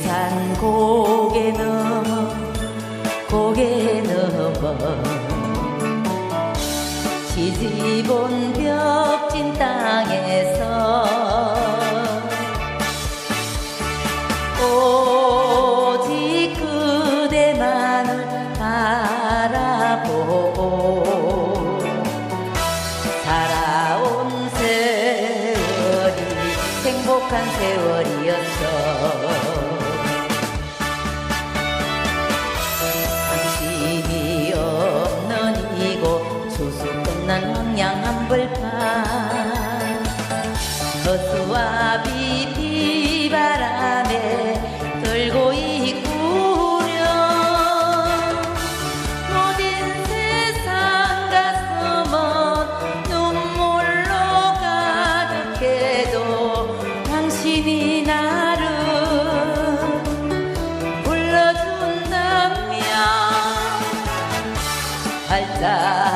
지리산 고개 넘어 고개 넘어. 시집 온 벽진 땅에서 오직 그대만을 바라보고 살아온 세월이 행복한 세월이었어 끝난 황양 한벌판. 허수아비 비 바람에 떨고 있구려 모든 세상 가슴은 눈물로 가득해도 당신이 나를 불러준다면 활짝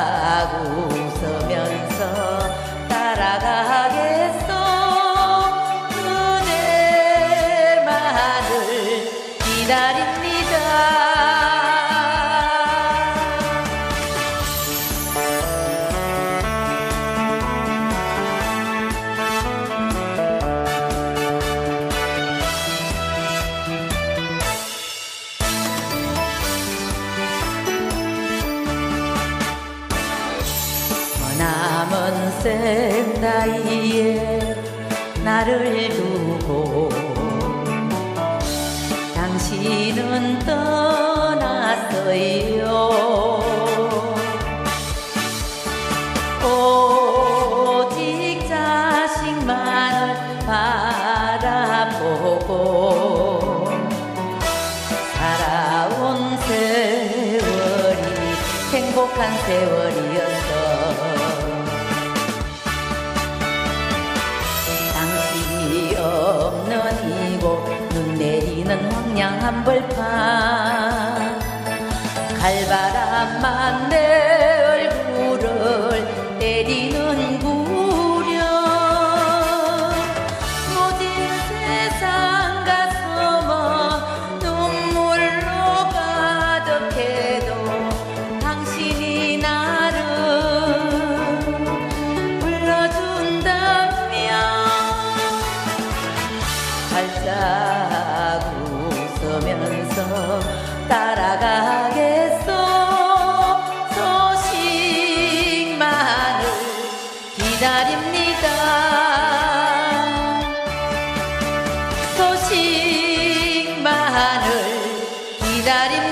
남은 생 나이에 나를 두고 당신은 떠났어요. 오직 자식만을 바라보고 살아온 세월이 행복한 세월이었어 당 한벌판. 칼바람 기다립니다. 소식만을 기다립니다